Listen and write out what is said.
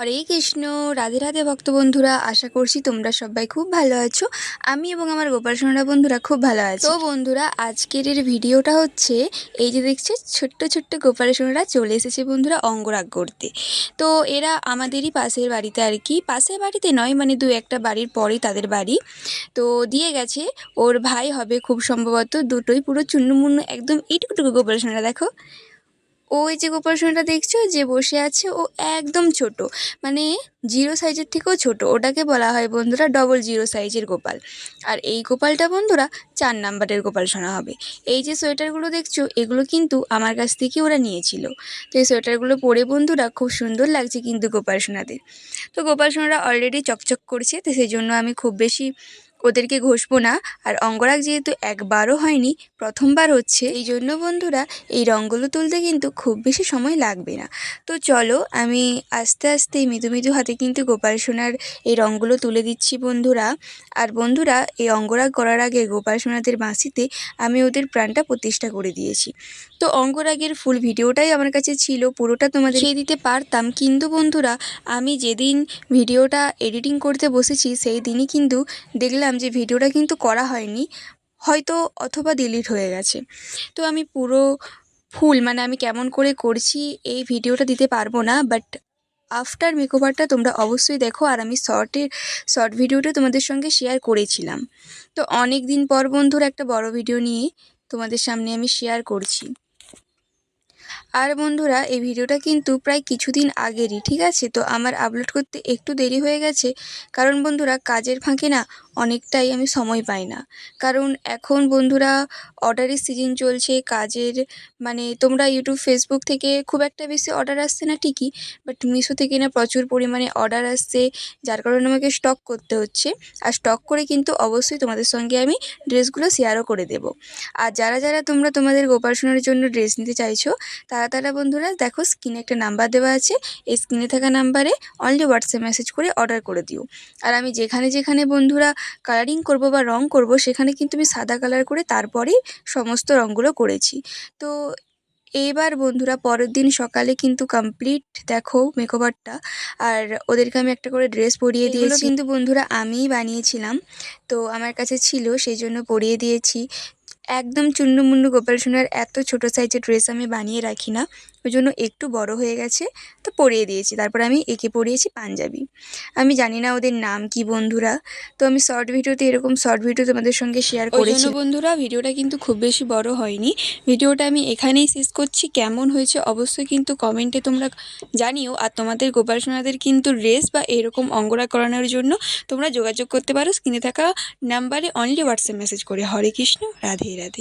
হরে কৃষ্ণ, রাধে রাধে ভক্ত বন্ধুরা, আশা করছি তোমরা সবাই খুব ভালো আছো। আমি এবং আমার গোপাল সোনারা বন্ধুরা খুব ভালো আছি। তো বন্ধুরা, আজকের এর ভিডিওটা হচ্ছে, এই যে দেখছে, ছোট্ট ছোট্ট গোপাল সোনারা চলে এসেছে বন্ধুরা অঙ্গরাগ করতে। তো এরা আমাদেরই পাশের বাড়িতে আর কি, পাশের বাড়িতে নয় মানে দু একটা বাড়ির পরেই তাদের বাড়ি। তো দিয়ে গেছে, ওর ভাই হবে খুব সম্ভবত দুটোই পুরো চুন্নুমুন্নু একদম ইটুকুটুকু গোপাল সোনারা, দেখো। ওই যে গোপাল দেখছ, যে বসে আছে, ও একদম ছোট। মানে জিরো সাইজের থেকেও ছোট। ওটাকে বলা হয় বন্ধুরা ডবল জিরো সাইজের গোপাল। আর এই গোপালটা বন্ধুরা চার নাম্বারের গোপাল সোনা হবে। এই যে সোয়েটারগুলো দেখছ, এগুলো কিন্তু আমার কাছ থেকে ওরা নিয়েছিল। তো এই সোয়েটারগুলো পরে বন্ধুরা খুব সুন্দর লাগছে কিন্তু গোপাল সোনাদের তো গোপাল সোনারা অলরেডি চকচক করছে, তো সেই জন্য আমি খুব বেশি ওদেরকে ঘষবো না। আর অঙ্গরাগ যেহেতু একবারও হয়নি, প্রথমবার হচ্ছে, এই জন্য বন্ধুরা এই রঙগুলো তুলতে কিন্তু খুব বেশি সময় লাগবে না। তো চলো আমি আস্তে আস্তে মৃদু মৃদু হাতে কিন্তু গোপাল সোনার এই রঙগুলো তুলে দিচ্ছি বন্ধুরা। আর বন্ধুরা এই অঙ্গরাগ করার আগে গোপাল সোনাদের বাঁশিতে আমি ওদের প্রাণটা প্রতিষ্ঠা করে দিয়েছি। তো অঙ্গরাগের ফুল ভিডিওটাই আমার কাছে ছিল, পুরোটা তোমাদের দিয়ে দিতে পারতাম। কিন্তু বন্ধুরা আমি যেদিন ভিডিওটা এডিটিং করতে বসেছি, সেই দিনই কিন্তু দেখলাম যে ভিডিওটা কিন্তু করা হয়নি, হয়তো অথবা ডিলিট হয়ে গেছে। তো আমি পুরো ফুল মানে আমি কেমন করে করছি এই ভিডিওটা দিতে পারব না বাট আফটার মেকওভারটা তোমরা অবশ্যই দেখো, আর আমি শর্টের শর্ট ভিডিওটা তোমাদের সঙ্গে শেয়ার করেছিলাম। তো অনেক দিন পর বন্ধুর একটা বড় ভিডিও নিয়ে তোমাদের সামনে আমি শেয়ার করছি। আর বন্ধুরা, এই ভিডিওটা কিন্তু প্রায় কিছুদিন আগেরই, ঠিক আছে? তো আমার আপলোড করতে একটু দেরি হয়ে গেছে। কারণ বন্ধুরা, কাজের ফাঁকে না অনেকটাই আমি সময় পাই না। কারণ এখন বন্ধুরা অর্ডারের সিজন চলছে, কাজের মানে তোমরা ইউটিউব ফেসবুক থেকে খুব একটা বেশি অর্ডার আসছে না ঠিকই বাট মিশো থেকে না প্রচুর পরিমাণে অর্ডার আসছে, যার কারণে আমাকে স্টক করতে হচ্ছে। আর স্টক করে কিন্তু অবশ্যই তোমাদের সঙ্গে আমি ড্রেসগুলো শেয়ারও করে দেব। আর যারা যারা তোমরা তোমাদের গোপাল জন্য ড্রেস নিতে চাইছো, তারা তারা বন্ধুরা দেখো স্ক্রিনে একটা নাম্বার দেওয়া আছে। এই স্ক্রিনে থাকা নাম্বারে অনলি হোয়াটসঅ্যাপ মেসেজ করে অর্ডার করে দিও। আর আমি যেখানে যেখানে বন্ধুরা কালারিং করব বা রং করব সেখানে কিন্তু আমি সাদা কালার করে তারপরেই সমস্ত রঙগুলো করেছি। তো এবার বন্ধুরা পরের দিন সকালে কিন্তু কমপ্লিট দেখো মেকওভারটা আর ওদেরকে আমি একটা করে ড্রেস পরিয়ে দিয়েছি। কিন্তু বন্ধুরা আমিই বানিয়েছিলাম। তো আমার কাছে ছিল সেই জন্য পরিয়ে দিয়েছি। একদম চুন্নু গোপাল সোনার এত ছোট সাইজের ড্রেস আমি বানিয়ে রাখি না। ওই জন্য একটু বড় হয়ে গেছে তো পরিয়ে দিয়েছি। তারপর আমি একে পরিয়েছি পাঞ্জাবি। আমি জানি না ওদের নাম কি বন্ধুরা তো আমি শর্ট ভিডিওতে এরকম শর্ট ভিডিও তোমাদের সঙ্গে শেয়ার করেছি। বন্ধুরা ভিডিওটা কিন্তু খুব বেশি বড় হয়নি। ভিডিওটা আমি এখানেই শেষ করছি। কেমন হয়েছে অবশ্যই কিন্তু কমেন্টে তোমরা জানিও। আর তোমাদের গোপাল সোনাদের কিন্তু ড্রেস বা এরকম অঙ্গরা করানোর জন্য তোমরা যোগাযোগ করতে পারো। স্ক্রিনে থাকা নাম্বারে অনলি হোয়াটসঅ্যাপ মেসেজ করে। হরে কৃষ্ণ রাধে রাধে।